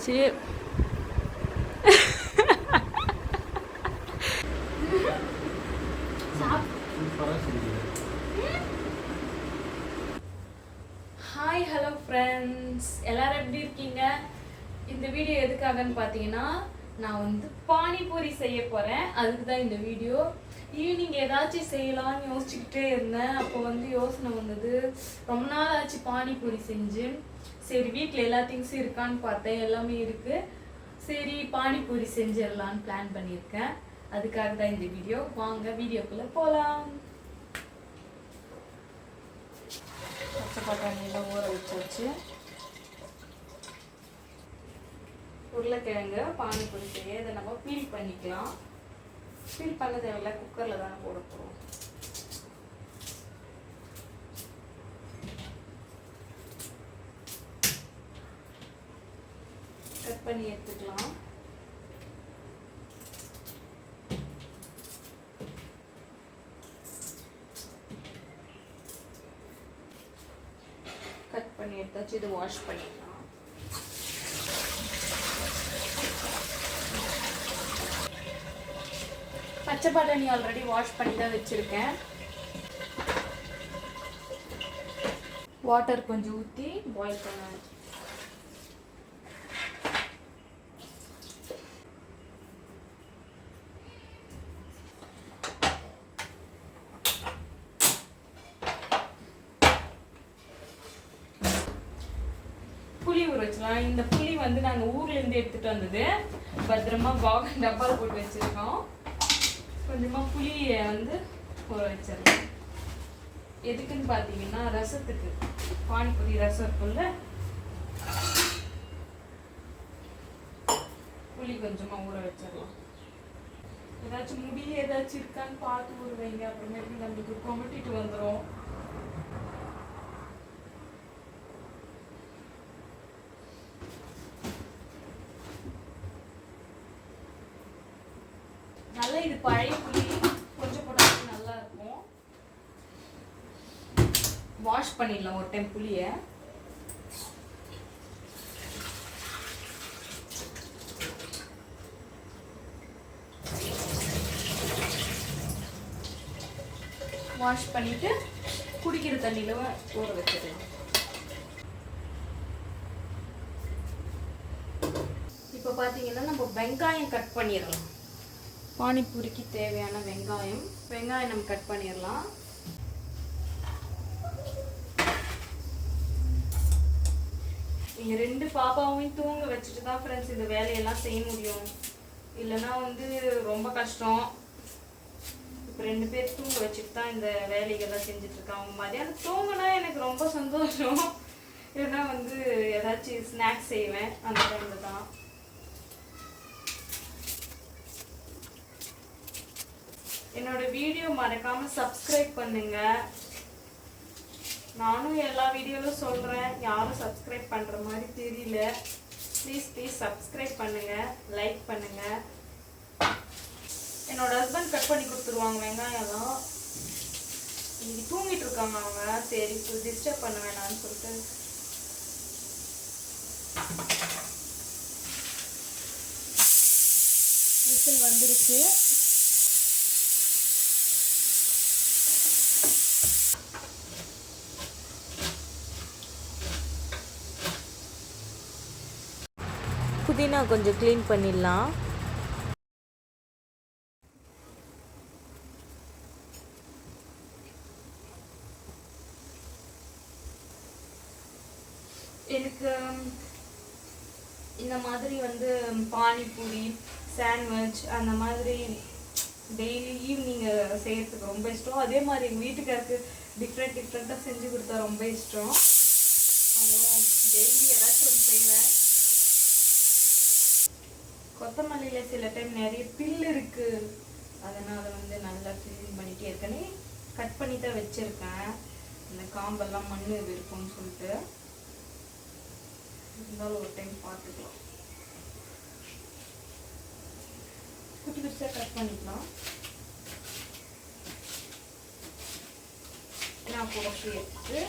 எல்லாம் ரெடி ஆயிடுச்சு hi hello friends எல்லாரும் எப்படி இருக்கீங்க இந்த வீடியோ எதுக்காகன்னு பார்த்தீங்கன்னா நான் வந்து பானிபூரி செய்ய போகிறேன் அதுக்கு தான் இந்த வீடியோ. ஈவினிங் ஏதாச்சும் செய்யலாம்னு யோசிச்சுக்கிட்டே இருந்தேன். அப்போ வந்து யோசனை வந்தது ரொம்ப நாள் ஆச்சு பானிபூரி செஞ்சு. சரி வீட்டில் எல்லா திங்ஸும் இருக்கான்னு பார்த்தேன். எல்லாமே இருக்குது சரி பானிபூரி செஞ்சிடலான்னு பிளான் பண்ணியிருக்கேன். அதுக்காக தான் இந்த வீடியோ. வாங்க வீடியோக்குள்ளே போகலாம் பச்சை பட்டாணி எல்லாம் ஊற வச்சாச்சு. உருளைக்கிழங்கு பானிபூரி செய்ய இதை நம்ம பீல் பண்ணிக்கலாம். பீல் பண்ண தேவையில்ல குக்கரில் தானே போட போகிறோம் கட் பண்ணி எடுத்துக்கலாம். கட் பண்ணி எடுத்தாச்சு இது வாஷ் பண்ணி பச்சை பட்டாணி ஆல்ரெடி வாஷ் பண்ணி தான் வச்சுருக்கேன். வாட்டர் கொஞ்சம் ஊற்றி பாயில் பண்ண புளி ஊற வச்சலாம் இந்த புளி வந்து நாங்கள் ஊர்லேருந்து எடுத்துகிட்டு வந்தது. பத்திரமா பாக டப்பாவில் போட்டு வச்சுருக்கோம். கொஞ்சமாக புளியை வந்து ஊற வச்சிடலாம். எதுக்குன்னு பார்த்தீங்கன்னா ரசத்துக்கு. பானிபூரி ரசம் இருக்கும்ல? புளி கொஞ்சமாக ஊற வச்சிடலாம். ஏதாச்சும் முடி ஏதாச்சும் இருக்கான்னு பார்த்து ஊற வைங்க. அப்புறமேட்டு நம்மளுக்கு கொமட்டிட்டு வந்துடும் நல்லா இது பழைய புளி கொஞ்சம் போட்டாலும் நல்லா இருக்கும் வாஷ் பண்ணிடலாம் ஒரு டைம் புளியை. வாஷ் பண்ணிட்டு குடிக்கிற தண்ணியில ஊற வச்சிடலாம். இப்போ பார்த்தீங்கன்னா நம்ம வெங்காயம் கட் பண்ணிடலாம். பானிபூரிக்கு தேவையான வெங்காயம். வெங்காயம் நம்ம கட் பண்ணிடலாம். நீங்க ரெண்டு பாப்பாவையும் தூங்க வச்சுட்டு தான் ஃப்ரெண்ட்ஸ் இந்த வேலையெல்லாம் செய்ய முடியும். இல்லைன்னா வந்து ரொம்ப கஷ்டம். இப்போ ரெண்டு பேர் தூங்க வச்சுட்டு தான் இந்த வேலைகள்லாம் செஞ்சுட்டு இருக்காங்க. மதியானம் தூங்கினா எனக்கு ரொம்ப சந்தோஷம். ஏன்னா வந்து ஏதாச்சும் ஸ்நாக்ஸ் செய்வேன். அந்த டைமில் தான். என்னோட வீடியோ மறக்காமல் சப்ஸ்கிரைப் பண்ணுங்க. நானும் எல்லா வீடியோவிலும் சொல்கிறேன் யாரும் சப்ஸ்கிரைப் பண்ணுற மாதிரி தெரியல. ப்ளீஸ் ப்ளீஸ் சப்ஸ்கிரைப் பண்ணுங்கள் லைக் பண்ணுங்கள் என்னோடய ஹஸ்பண்ட் கட் பண்ணி கொடுத்துருவாங்க வெங்காயம்லாம். இன்னைக்கு தூங்கிட்டு இருக்காங்க அவங்க. சரி டிஸ்டர்ப் பண்ண வேணாம்னு சொல்லிட்டு. விசில் வந்துருச்சு. புதினா கொஞ்சம் க்ளீன் பண்ணிடலாம். எனக்கு இந்த மாதிரி வந்து பானிபூரி சாண்ட்விச் அந்த மாதிரி டெய்லி ஈவினிங் செய்யறதுக்கு ரொம்ப இஷ்டம். அதே மாதிரி எங்கள் வீட்டுக்காருக்கு டிஃப்ரெண்ட் டிஃப்ரெண்ட்டாக செஞ்சு கொடுத்தா ரொம்ப இஷ்டம். அவங்களும் டெய்லி ஏதாச்சும் ஒன்று செய்வேன். கொத்தமல்லியில் சில டைம் நிறைய பில் இருக்கு. அதனால் வந்து நல்லா க்ளீன் பண்ணிட்டு இருக்கேனே. கட் பண்ணி தான் வச்சுருக்கேன். இந்த காம்பெல்லாம் மண் இருக்கும்னு சொல்லிட்டு. இருந்தாலும் ஒரு டைம் பார்த்துக்கலாம். குட்டி குட்டியாக கட் பண்ணிக்கலாம். நான் போட்டு எடுத்து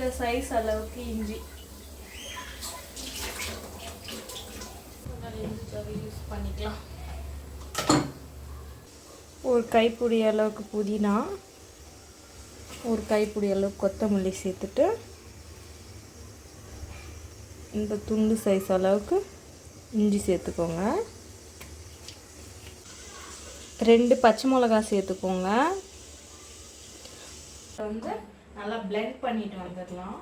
இந்த சைஸ் அளவுக்கு இஞ்சி. யூஸ் பண்ணிக்கலாம். ஒரு கைப்பிடி அளவுக்கு புதினா ஒரு கைப்பிடி அளவுக்கு கொத்தமல்லி சேர்த்துட்டு இந்த துண்டு சைஸ் அளவுக்கு இஞ்சி சேர்த்துக்கோங்க. ரெண்டு பச்சை மிளகாய் சேர்த்துக்கோங்க. வந்து நல்லா blend பண்ணிட்டு வந்துடலாம்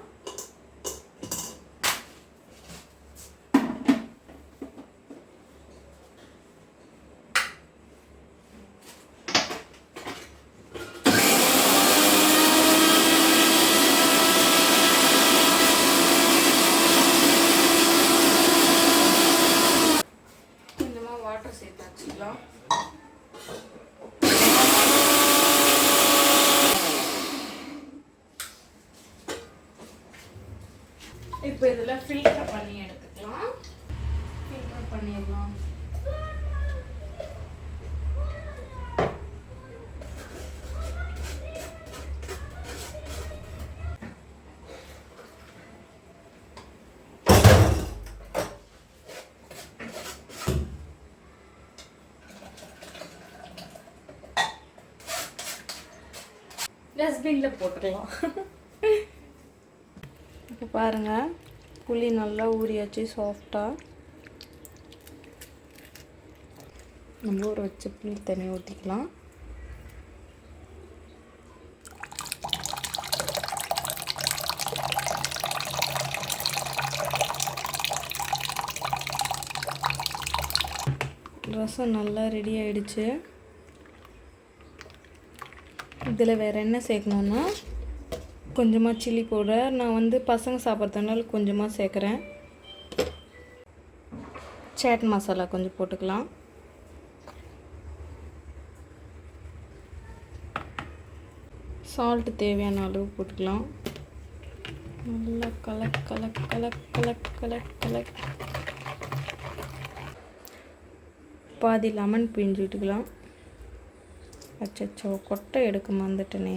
கொஞ்சமாக வாட்டர் சேர்த்து வச்சுக்கலாம் இப்போ இதில் ஃபில்டர் பண்ணி எடுத்துக்கலாம். ஃபில்டர் பண்ணிடலாம். டஸ்ட்பினில் போட்டுக்கலாம். பாருங்கள் புளி நல்லா ஊறியாச்சு சாஃப்டாக நம்ம ஊற வச்ச புளி தண்ணி ஊற்றிக்கலாம் ரசம் நல்லா ரெடி ஆகிடுச்சு இதில் வேறு என்ன சேர்க்கணுன்னா கொஞ்சமாக சில்லி பவுடர். நான் வந்து பசங்க சாப்பிட்றதுனால கொஞ்சமாக சேர்க்குறேன். சாட் மசாலா கொஞ்சம் போட்டுக்கலாம். சால்ட்டு தேவையான அளவு போட்டுக்கலாம். நல்லா கலக் கலக் கலக் கலக் கலக் கலக். பாதி லெமன் பிழிஞ்சு விட்டுக்கலாம். அச்சோ கொட்டை எடுக்க மறந்துட்டனே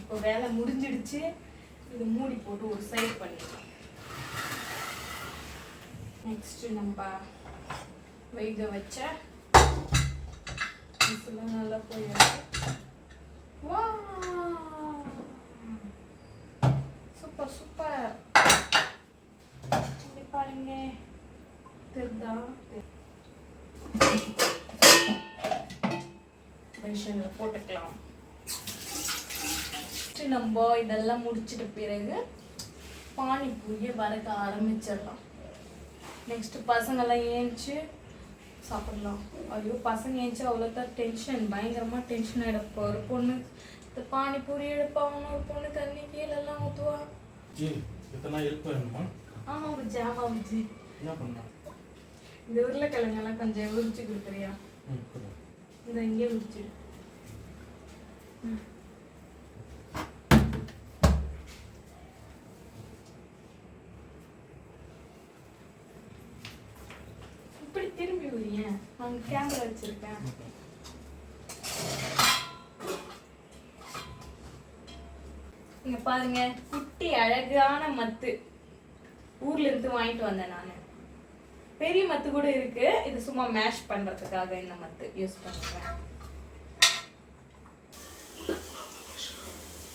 இப்போ வேலை முடிஞ்சிடுச்சு இது மூடி போட்டு ஒரு சைடு பண்ணிடலாம். நெக்ஸ்ட் நம்ம வைக வச்ச இதெல்லாம் நல்லா போயிடும் சூப்பர் சூப்பர் பாருங்க. திருதா? மிஷினில் போட்டுக்கலாம். Next நம்ம இதெல்லாம் முடிச்சிட்ட பிறகு பானிபூரியை வறுக்க ஆரம்பிச்சிடலாம். நெக்ஸ்ட் பசங்கெல்லாம் ஏஞ்சி சாப்பிடலாம். ஐயோ பசங்க ஏஞ்சி அவ்வளோதான் டென்ஷன் பயங்கரமாக டென்ஷன் ஆகிடப்போ ஒரு பொண்ணு. இந்த பானிபூரி எடுப்பா ஒரு பொண்ணு தண்ணி கீழெல்லாம் ஊற்றுவா ஜி இத்தனை ஹெல்ப் வேணுமா? ஆமாம் புஜி ஆமாம் புஜி என்ன பண்ணா இந்த உருளைக்கிழங்கெல்லாம் கொஞ்சம் உரிச்சு கொடுக்குறியா. இந்த இங்கே உரிச்சிடு ம். அங்க கேமரா வச்சிருக்கேன். இங்க பாருங்க குட்டி அழகான மத்து. ஊர்ல இருந்து வாங்கிட்டு வந்தேன் நானு. பெரிய மத்து கூட இருக்கு. இது சும்மா மேஷ் பண்றதுக்காக இந்த மத்து யூஸ் பண்றேன்.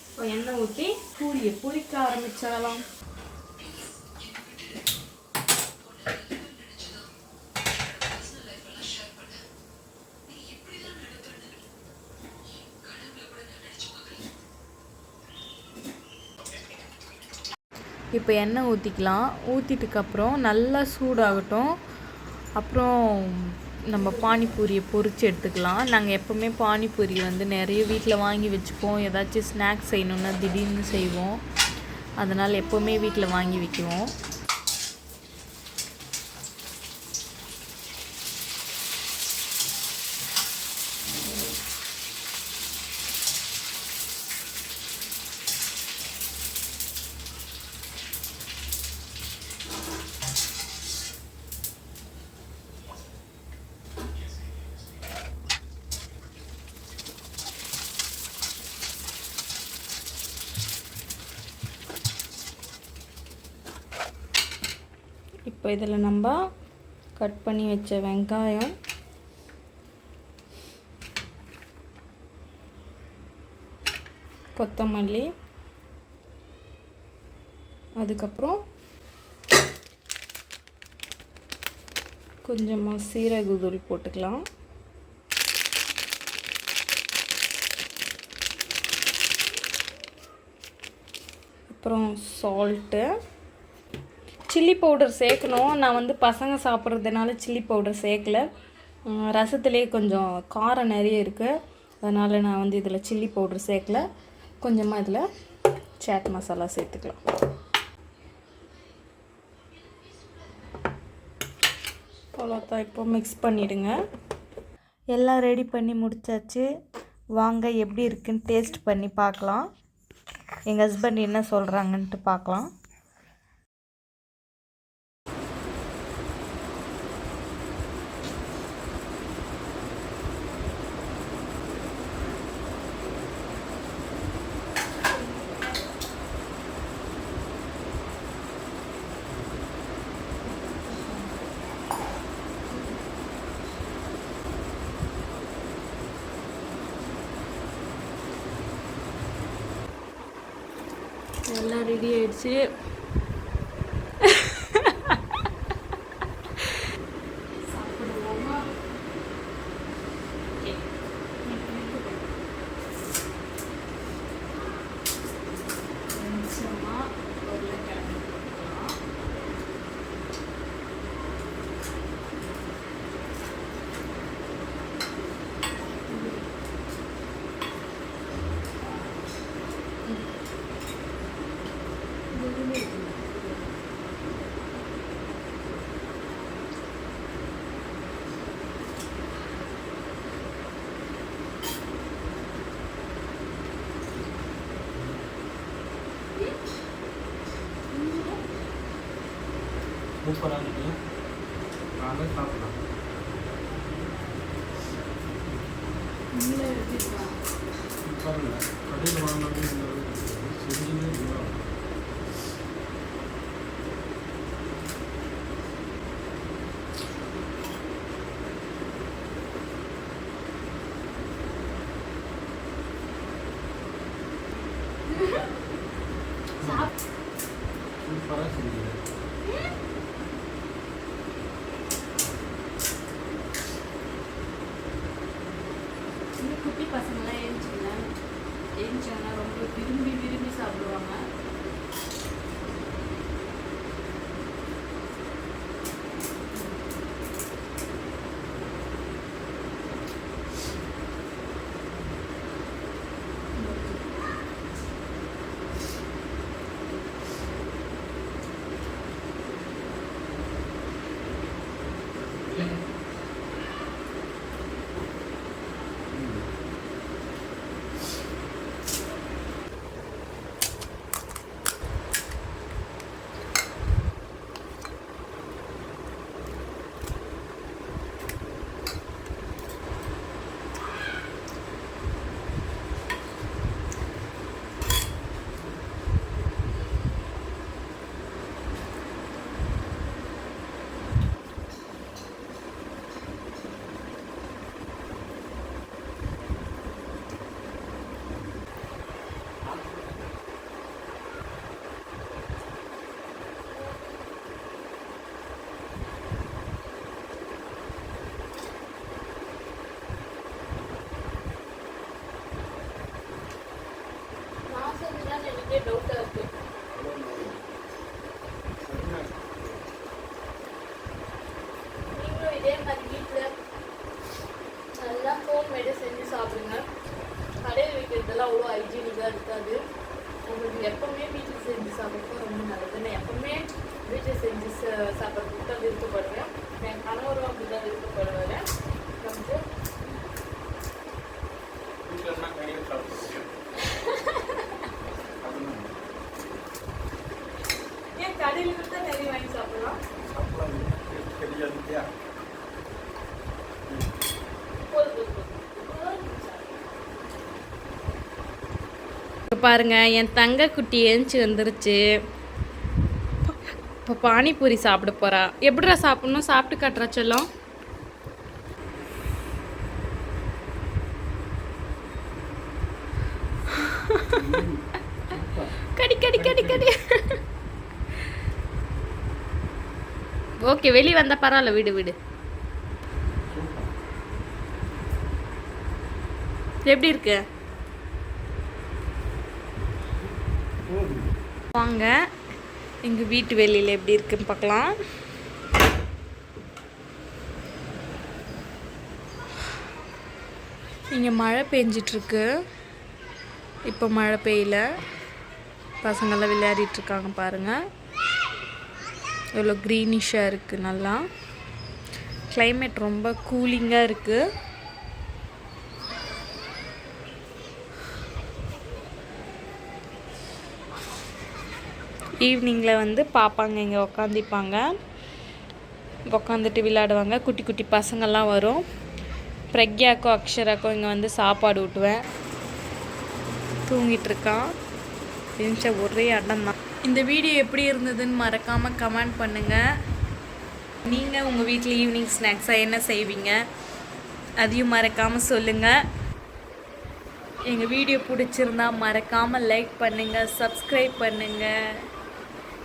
இப்போ எண்ணெய் ஊற்றி பூரியை புளிக்க ஆரம்பிச்சிடலாம். இப்போ எண்ணெய் ஊற்றிக்கலாம் ஊற்றிட்டுக்கப்புறம் நல்லா சூடாகட்டும். அப்புறம் நம்ம பானிபூரியை பொறிச்சு எடுத்துக்கலாம். நாங்கள் எப்போவுமே பானிபூரி வந்து நிறைய வீட்டில் வாங்கி வச்சுப்போம். ஏதாச்சும் ஸ்நாக்ஸ் செய்யணுன்னா திடீர்னு செய்வோம். அதனால் எப்போவுமே வீட்டில் வாங்கி வைக்குவோம். இதில் நம்ம கட் பண்ணி வச்ச வெங்காயம். கொத்தமல்லி. அதுக்கப்புறம் கொஞ்சமாக சீரக தூள் போட்டுக்கலாம். அப்புறம் சால்ட்டு சில்லி பவுடர் சேர்க்கணும். நான் வந்து பசங்க சாப்பிட்றதுனால சில்லி பவுடர் சேர்க்கல. ரசத்துலேயே கொஞ்சம் காரம் நிறைய இருக்குது அதனால் நான் வந்து இதில் சில்லி பவுடர் சேர்க்கல. கொஞ்சமாக இதில் சாட் மசாலா சேர்த்துக்கலாம். அவ்வளோதான் இப்போ மிக்ஸ் பண்ணிவிடுங்க எல்லாம் ரெடி பண்ணி முடிச்சாச்சு. வாங்க எப்படி இருக்குன்னு டேஸ்ட் பண்ணி பார்க்கலாம். எங்கள் ஹஸ்பண்ட் என்ன சொல்கிறாங்கன்ட்டு பார்க்கலாம் எல்லாம் ரெடி ஆயிடுச்சு சூப்பராக இருக்கு நாங்களே சாப்பிடலாம் சூப்பராக இல்லை கடையில் வாங்கினது இந்த அளவுக்கு இருக்காது. செஞ்சதே வைக்கிறதெல்லாம் இருக்காது. உங்களுக்கு எப்பவுமே வீட்டில் செஞ்சு சாப்பிட்றது ரொம்ப நல்லது. நான் எப்பவுமே வீட்டில் செஞ்சு சா- சாப்பிட்றதுக்கு தான் விருப்பப்படுவேன். என் கணவரும் அப்படி தான் விருப்பப்படுவார் கொஞ்சம் வீட்டில் இருந்தால் கடையில் சாப்பிடுவோம் அதுதான் ஏன் கடையில் கொடுத்தா நிறைய வாங்கி சாப்பிடலாம் சாப்பிடலாம் தெரியாது இல்லையா பாருங்க என் தங்க குட்டி ஏஞ்சி வந்துருச்சு. இப்போ பானிபூரி சாப்பிட போறா. எப்படிடா சாப்பிடணும்? சாப்பிட்டு காட்டுறா சொல்லும். கடி கடி கடி கடி. ஓகே வெளியே வந்தால் பரவாயில்ல விடு விடு. எப்படி இருக்கு? வாங்க. எங்கள் வீட்டு வெளியில் எப்படி இருக்குன்னு பார்க்கலாம். இங்கே மழை பெஞ்சிட்ருக்கு. இப்போ மழை பெய்யல. பசங்கள்லாம் விளையாடிட்டு இருக்காங்க பாருங்கள் எவ்வளோ க்ரீனிஷாக இருக்குது நல்லா. கிளைமேட் ரொம்ப கூலிங்காக இருக்குது ஈவினிங்கில் வந்து பார்ப்பாங்க இங்கே உக்காந்திப்பாங்க. உக்காந்துட்டு விளையாடுவாங்க. குட்டி குட்டி பசங்கள்லாம் வரும். பிரக்யாக்கும் அக்ஷராக்கும் இங்கே வந்து சாப்பாடு ஊட்டுவேன். தூங்கிட்டுருக்கான் இருந்துச்ச இருந்துச்சா ஒரே அடம் தான் இந்த வீடியோ எப்படி இருந்ததுன்னு மறக்காமல் கமெண்ட் பண்ணுங்கள் நீங்கள் உங்கள் வீட்டில் ஈவினிங் ஸ்நாக்ஸாக என்ன செய்வீங்க? அதையும் மறக்காமல் சொல்லுங்கள் எங்கள் வீடியோ பிடிச்சிருந்தா மறக்காமல் லைக் பண்ணுங்கள் சப்ஸ்கிரைப் பண்ணுங்கள்